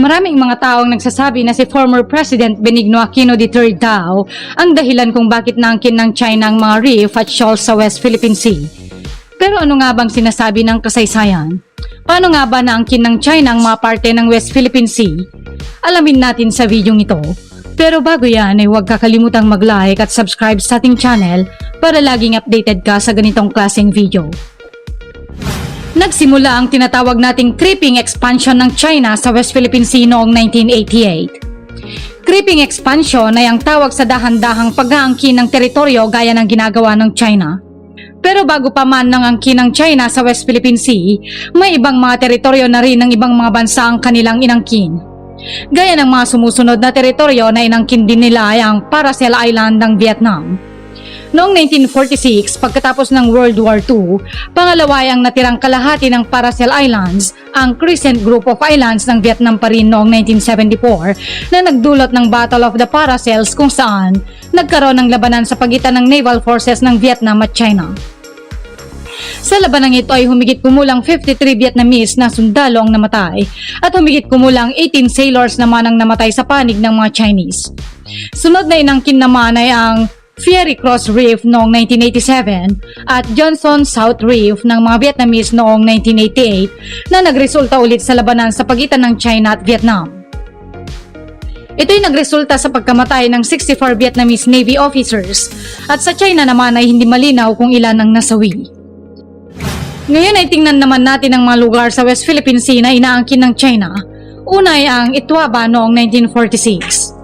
Maraming mga taong nagsasabi na si former President Benigno Aquino III daw ang dahilan kung bakit naangkin ng China ang mga reef at shoals sa West Philippine Sea. Pero ano nga bang sinasabi ng kasaysayan? Paano nga ba naangkin ng China ang mga parte ng West Philippine Sea? Alamin natin sa video ito. Pero bago yan ay huwag kakalimutang mag-like at subscribe sa ating channel para laging updated ka sa ganitong klaseng video. Nagsimula ang tinatawag nating creeping expansion ng China sa West Philippine Sea noong 1988. Creeping expansion ay ang tawag sa dahan-dahang pag-aangkin ng teritoryo gaya ng ginagawa ng China. Pero bago pa man ng angkin ng China sa West Philippine Sea, may ibang mga teritoryo na rin ng ibang mga bansa ang kanilang inangkin. Gaya ng mga sumusunod na teritoryo na inangkin din nila ay ang Paracel Island ng Vietnam. Noong 1946, pagkatapos ng World War II, pangalawa ang natirang kalahati ng Paracel Islands, ang Crescent Group of Islands ng Vietnam pa rin noong 1974 na nagdulot ng Battle of the Paracels kung saan nagkaroon ng labanan sa pagitan ng naval forces ng Vietnam at China. Sa labanang ito ay humigit kumulang 53 Vietnamese na sundalo ang namatay at humigit kumulang 18 sailors naman ang namatay sa panig ng mga Chinese. Sunod na inangkin naman ay ang Fiery Cross Reef noong 1987 at Johnson South Reef ng mga Vietnamese noong 1988 na nagresulta ulit sa labanan sa pagitan ng China at Vietnam. Ito'y nagresulta sa pagkamatay ng 64 Vietnamese Navy officers at sa China naman ay hindi malinaw kung ilan ang nasawi. Ngayon ay tingnan naman natin ang mga lugar sa West Philippine Sea na inaangkin ng China. Una ay ang Itwaba noong 1946.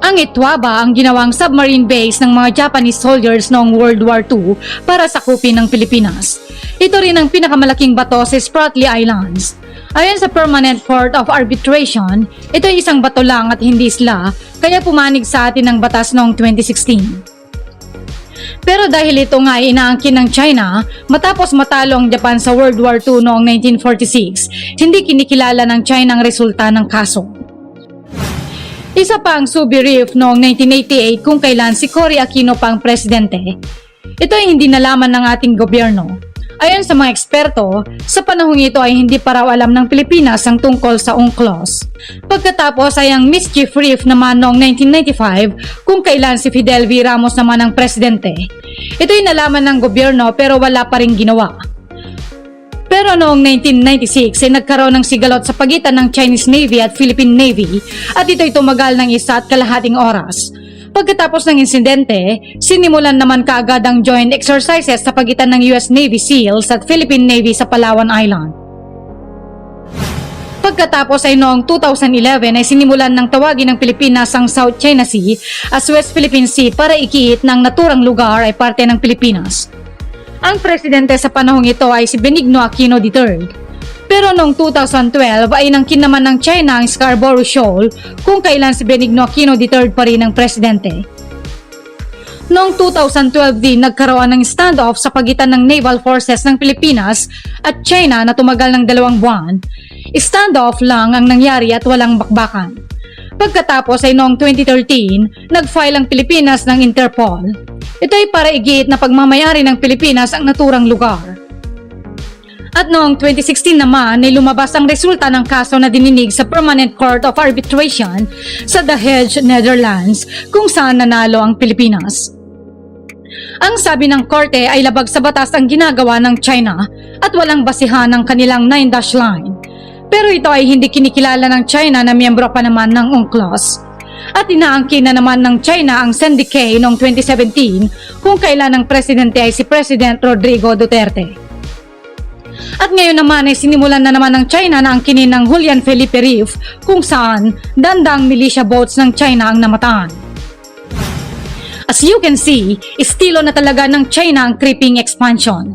Ang Itwaba ang ginawang submarine base ng mga Japanese soldiers noong World War II para sakupin ng Pilipinas. Ito rin ang pinakamalaking bato sa Spratly Islands. Ayon sa Permanent Court of Arbitration, ito ay isang bato lang at hindi isla, kaya pumanig sa atin ang batas noong 2016. Pero dahil ito nga ay inaangkin ng China, matapos matalo ang Japan sa World War II noong 1946, hindi kinikilala ng China ang resulta ng kaso. Isa pa ang Subi Reef noong 1988 kung kailan si Cory Aquino pa ang presidente. Ito ay hindi nalaman ng ating gobyerno. Ayon sa mga eksperto, sa panahong ito ay hindi pa raw alam ng Pilipinas ang tungkol sa UNCLOS. Pagkatapos ay ang Mischief Reef naman noong 1995 kung kailan si Fidel V. Ramos naman ang presidente. Ito ay nalaman ng gobyerno pero wala pa rin ginawa. Pero noong 1996 ay nagkaroon ng sigalot sa pagitan ng Chinese Navy at Philippine Navy at ito'y tumagal ng isa at kalahating oras. Pagkatapos ng insidente, sinimulan naman kaagad ang joint exercises sa pagitan ng US Navy SEALs at Philippine Navy sa Palawan Island. Pagkatapos ay noong 2011 ay sinimulan ng tawagin ng Pilipinas ang South China Sea as West Philippine Sea para ikiit ng naturang lugar ay parte ng Pilipinas. Ang presidente sa panahong ito ay si Benigno Aquino III. Pero noong 2012 ay nangkin naman ng China ang Scarborough Shoal kung kailan si Benigno Aquino III pa rin ang presidente. Noong 2012 din nagkaroon ng standoff sa pagitan ng naval forces ng Pilipinas at China na tumagal ng dalawang buwan. Standoff lang ang nangyari at walang bakbakan. Pagkatapos ay noong 2013, nag-file ang Pilipinas ng Interpol. Ito ay para igit na pagmamayari ng Pilipinas ang naturang lugar. At noong 2016 naman ay lumabas ang resulta ng kaso na dininig sa Permanent Court of Arbitration sa The Hague, Netherlands kung saan nanalo ang Pilipinas. Ang sabi ng korte ay labag sa batas ang ginagawa ng China at walang basihan ng kanilang 9-dash line. Pero ito ay hindi kinikilala ng China na miyembro pa naman ng UNCLOS. At inaangkin na naman ng China ang Syndicate noong 2017 kung kailan ang presidente ay si President Rodrigo Duterte. At ngayon naman ay sinimulan na naman ng China na angkinin ng Julian Felipe Reef kung saan dandang militia boats ng China ang namataan. As you can see, estilo na talaga ng China ang creeping expansion.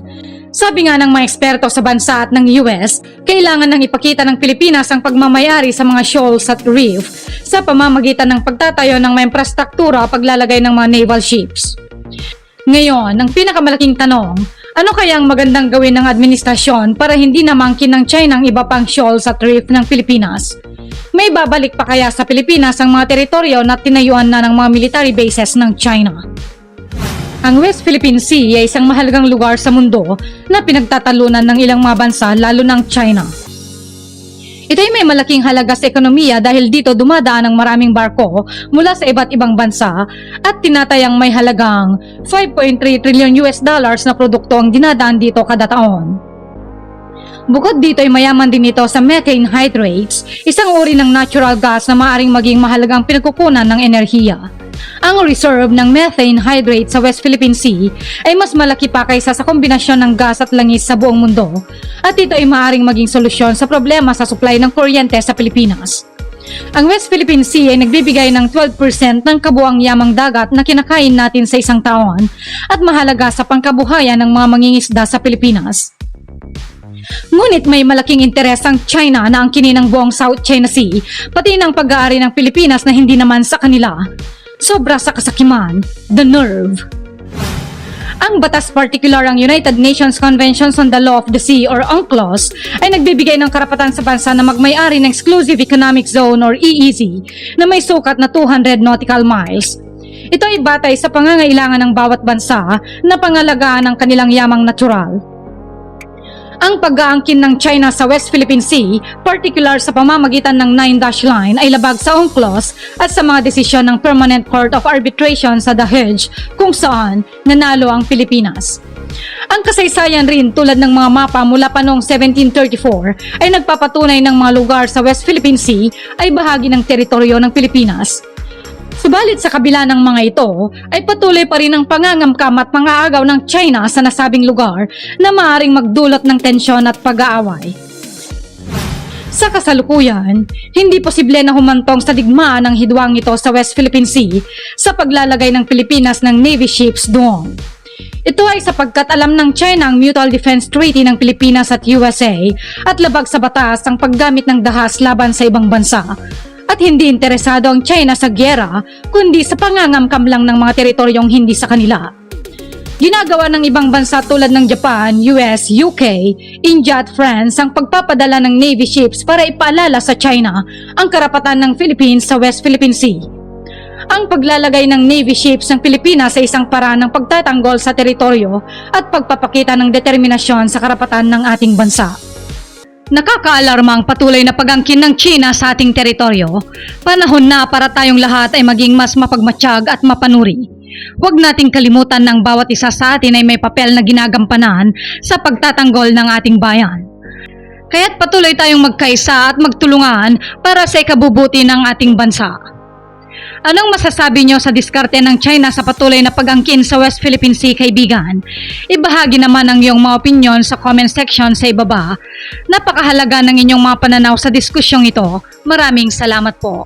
Sabi nga ng mga eksperto sa bansa at ng US, kailangan nang ipakita ng Pilipinas ang pagmamayari sa mga shoals at reef sa pamamagitan ng pagtatayo ng mga infrastruktura paglalagay ng mga naval ships. Ngayon, ang pinakamalaking tanong, ano kaya ang magandang gawin ng administrasyon para hindi namangkin ng China ang iba pang shoals at reef ng Pilipinas? May babalik pa kaya sa Pilipinas ang mga teritoryo na tinayuan na ng mga military bases ng China? Ang West Philippine Sea ay isang mahalagang lugar sa mundo na pinagtatalunan ng ilang mga bansa lalo ng China. Ito ay may malaking halaga sa ekonomiya dahil dito dumadaan ang maraming barko mula sa iba't ibang bansa at tinatayang may halagang 5.3 trillion US dollars na produkto ang dinadaan dito kada taon. Bukod dito ay mayaman din ito sa methane hydrates, isang uri ng natural gas na maaring maging mahalagang pinagkukunan ng enerhiya. Ang reserve ng methane hydrate sa West Philippine Sea ay mas malaki pa kaysa sa kombinasyon ng gas at langis sa buong mundo at ito ay maaaring maging solusyon sa problema sa supply ng kuryente sa Pilipinas. Ang West Philippine Sea ay nagbibigay ng 12% ng kabuang yamang dagat na kinakain natin sa isang taon at mahalaga sa pangkabuhayan ng mga mangingisda sa Pilipinas. Ngunit may malaking interes ang China na ang ng buong South China Sea, pati ng pag-aari ng Pilipinas na hindi naman sa kanila. Sobra sa kasakiman, the nerve. Ang batas partikular ang United Nations Conventions on the Law of the Sea or UNCLOS ay nagbibigay ng karapatan sa bansa na magmay-ari ng Exclusive Economic Zone or EEZ na may sukat na 200 nautical miles. Ito ay batay sa pangangailangan ng bawat bansa na pangalagaan ng kanilang yamang natural. Ang pag-aangkin ng China sa West Philippine Sea, particular sa pamamagitan ng Nine Dash Line ay labag sa UNCLOS at sa mga desisyon ng Permanent Court of Arbitration sa The Hague kung saan nanalo ang Pilipinas. Ang kasaysayan rin tulad ng mga mapa mula pa noong 1734 ay nagpapatunay ng mga lugar sa West Philippine Sea ay bahagi ng teritoryo ng Pilipinas. Subalit sa kabila ng mga ito, ay patuloy pa rin ang pangangamkam at pangaagaw ng China sa nasabing lugar na maaring magdulot ng tensyon at pag-aaway. Sa kasalukuyan, hindi posible na humantong sa digmaan ang hidwang ito sa West Philippine Sea sa paglalagay ng Pilipinas ng Navy ships doon. Ito ay sapagkat alam ng China ang Mutual Defense Treaty ng Pilipinas at USA at labag sa batas ang paggamit ng dahas laban sa ibang bansa at hindi interesado ang China sa gyera kundi sa pangangamkam lang ng mga teritoryong hindi sa kanila. Ginagawa ng ibang bansa tulad ng Japan, US, UK, India at France ang pagpapadala ng Navy ships para ipaalala sa China ang karapatan ng Philippines sa West Philippine Sea. Ang paglalagay ng Navy ships ng Pilipinas sa isang paraan ng pagtatanggol sa teritoryo at pagpapakita ng determinasyon sa karapatan ng ating bansa. Nakakaalarma ang patuloy na pagangkin ng China sa ating teritoryo. Panahon na para tayong lahat ay maging mas mapagmatsyag at mapanuri. Huwag nating kalimutan ng bawat isa sa atin ay may papel na ginagampanan sa pagtatanggol ng ating bayan. Kaya't patuloy tayong magkaisa at magtulungan para sa ikabubuti ng ating bansa. Anong masasabi nyo sa diskarte ng China sa patuloy na pag-angkin sa West Philippine Sea, kaibigan? Ibahagi naman ang iyong mga opinion sa comment section sa ibaba. Napakahalaga ng inyong mga pananaw sa diskusyong ito. Maraming salamat po.